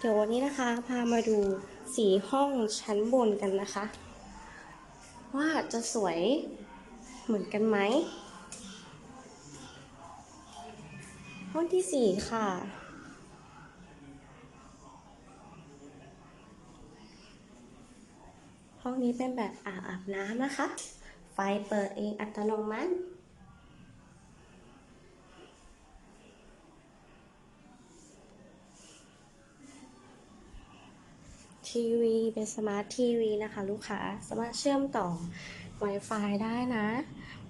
เดี๋ยววันนี้นะคะพามาดูสีห้องชั้นบนกันนะคะ ว่าจะสวยเหมือนกันไหม ห้องที่สี่ค่ะ ห้องนี้เป็นแบบอ่างอาบน้ำนะคะ ไฟเปิดเองอัตโนมัติ ทีวีเป็นสมาร์ททีวีนะคะลูกค้าสามารถเชื่อมต่อ Wi-Fi ได้นะ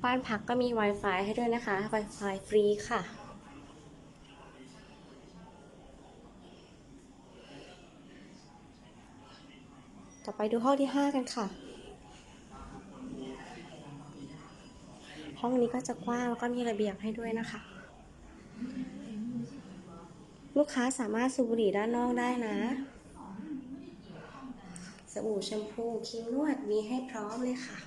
บ้านพักก็มี Wi-Fi ให้ด้วยนะคะ Wi-Fi ฟรีค่ะ ต่อไปดูห้องที่ 5 กันค่ะ ห้องนี้ก็จะกว้างแล้วก็มีระเบียงให้ด้วยนะคะ ลูกค้าสามารถสูบบุหรี่ด้านนอกได้นะ บู่แชมพูครีมนวดมีให้พร้อมเลยค่ะ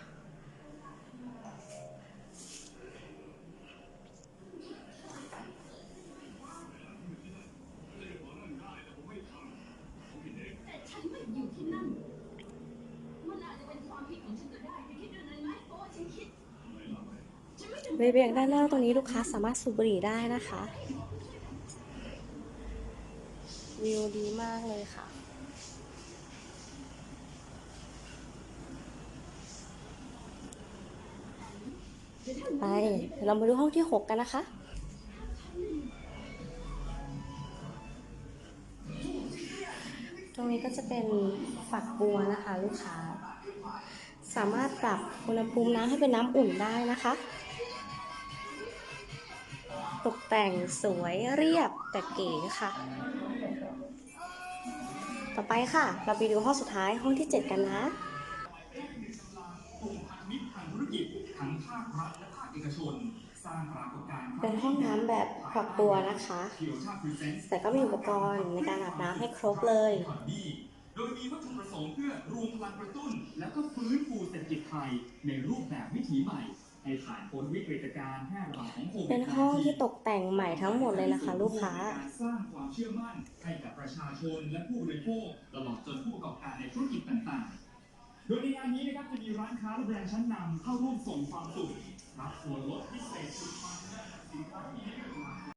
แต่ฉันไม่อยู่ที่นั่นมันอาจจะเป็นความผิดของฉันก็ได้ไม่คิดเรื่องนั้นไหมเพราะว่าฉันคิดฉันไม่จำบริเวณด้านนอกตรงนี้ลูกค้าสามารถสูบบุหรี่ได้นะคะ วิวดีมากเลยค่ะ ไป เรามาดูห้องที่6กันนะคะ ตรงนี้ก็จะเป็นฝักบัวนะคะลูกค้า สามารถปรับอุณหภูมิน้ำให้เป็นน้ำอุ่นได้นะคะ ตกแต่งสวยเรียบแต่เก๋ค่ะ ต่อไปค่ะ เราไปดูห้องสุดท้ายห้องที่ 7 กันนะ มิตรทางธุรกิจ ทั้งภาครัฐและภาคเอกชน สร้างปรากฏการณ์เป็นห้องน้ำแบบฝักบัวนะคะเคียวชาพรีเซนต์แต่ก็มีอุปกรณ์ในการอาบน้ำให้ครบเลยก่อนดีโดยมีวัตถุประสงค์เพื่อรวมพลังกระตุ้น และก็ฟื้นฟูเศรษฐกิจไทยในรูปแบบวิถีใหม่ให้ผ่านพ้นวิกฤตการณ์แพร่ระบาดของโควิดเป็นห้องที่ตกแต่งใหม่ทั้งหมดเลยนะคะลูกค้าการสร้างความเชื่อมั่นให้กับประชาชนและผู้บริโภคตลอดจนผู้ประกอบการในธุรกิจต่างๆ โดยในงานนี้นะค ร้านค้าและแบรนด์ชั้นนำเข้าร่วมส่งความสุขรับส่วนลดพิเศษสุดมันและสินค้าที่มีราคา